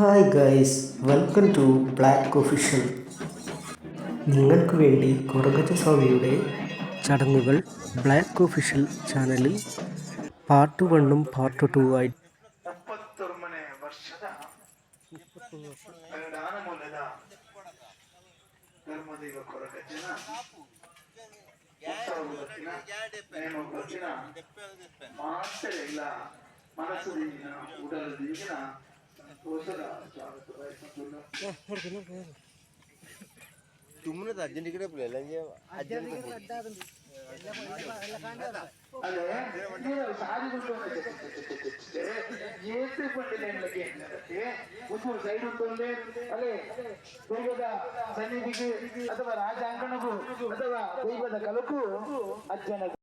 hi guys welcome to black official നിങ്ങൾക്ക് വേണ്ടി കുറഗജ സ്വാമിയുടെ ചടങ്ങുകൾ ബ്ലാക്ക് ഒഫീഷ്യൽ ചാനലിൽ പാർട്ട് വണ്ണും പാർട്ട് ടു ആയി ಎಪ್ಪತ್ತೊಂಬನೇ ವರ್ಷದ ದಾನಮೂಲದ ಧರ್ಮದೈವ ಕೊರಗಜ್ಜನ ಉತ್ಸವದ ನೇಮ ಗೊತ್ತಿನ ಮಾತ್ರ ಇಲ್ಲ ಮನಸ್ಸು ದಿನ ಉಡಲ ದಿನ ಸುಮ್ಮನೆ ಅರ್ಜೆಂಟ್ ಕಡೆ ಪ್ಲೇ ಸೈಡ್ ಉಂಟು ಅಲ್ಲೇ ದೈವದ ಸನ್ನಿಧಿಗೆ ಅಥವಾ ರಾಜಾಂಗಣಗೂ ಅಥವಾ ದೈವದ ಕಲಕು